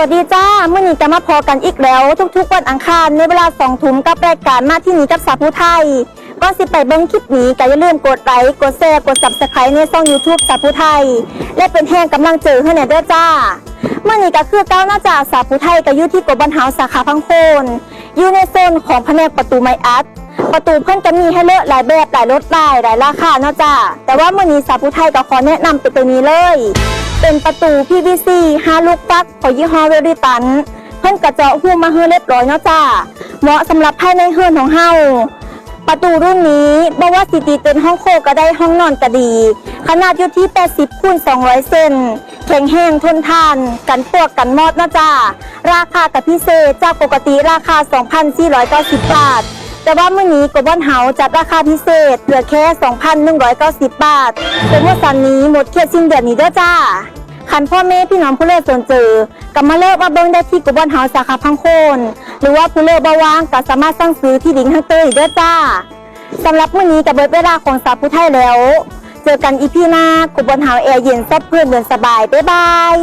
วัสดีจ้าเมื่อนี้จะมาพอกันอีกแล้ว ทุกๆวันอังคารในเวลาสองทุ่มกับรายการมาที่นี้กับสาวผู้ไทยก่อนสิไปเบิ้งคลิปนี้ก็อย่าลืมกดไลค์กดแชร์กดซับสไครต์ในช่อง YouTube สาวผู้ไทย และเป็นแห่งกำลังเจอให้แน่เด้อจ้า มื่อนี้ก็คือเก้าหน้าจากสาวผู้ไทยก็อยู่ที่กบันเฮาสาขาพังโคนอยู่ในโซนของแผนกประตูไม้อัดประตูเพิ่อนจะมีให้เลือกหลายแบบหลายรถหลายหลายราคาเนาะจ้าแต่ว่ามื่อนี้สาวผู้ไทยก็ขอแนะนำเป็นตัวนี้เลย เป็นประตู PVC 5ลูกฟักของยี่ห้อเวริตัน เพิ่อนกระเจาะหูมาเฮือเรียบร้อยเนาะจ้าเหมาะสำหรับภายในเฮือนของเฮา ประตูรุ่นนี้บ่ว่าสิตีเป็นห้องโคก็ได้ห้องนอนก็ดี ขนาดอยู่ที่ 80คูณ200 เซนแข็งแห้งทนทาน กันปวกกันมอดนะจ้าราคากับพิเศษจากปกติราคา 2,490 บาท แต่ว่าเมื้อนี้กบอนเฮาจัดราคาพิเศษเหลือแค่ 2,190 บาทเป็นว่าสันนี้หมดเขตสิ้นเดือนนี้เด้อจ้า คันพ่อแม่พี่น้องผู้เลิกวนเจอกับมาเลิกว่าเบิ้งได้ที่กุบอนเฮาสาขาพังโคน หรือว่าผู้เลิกบาวางก็สามารถสั่งซื้อที่ดินทั้งเตยเด้จ้าสำหรับเมื่อนี้กับเบิดเวลาของสาวผู้ไทยแล้ว เจอกันอีพีหน้ากุบอนเฮาแอร์เย็นซับเพื่อนเดือนสบายบ๊ายบาย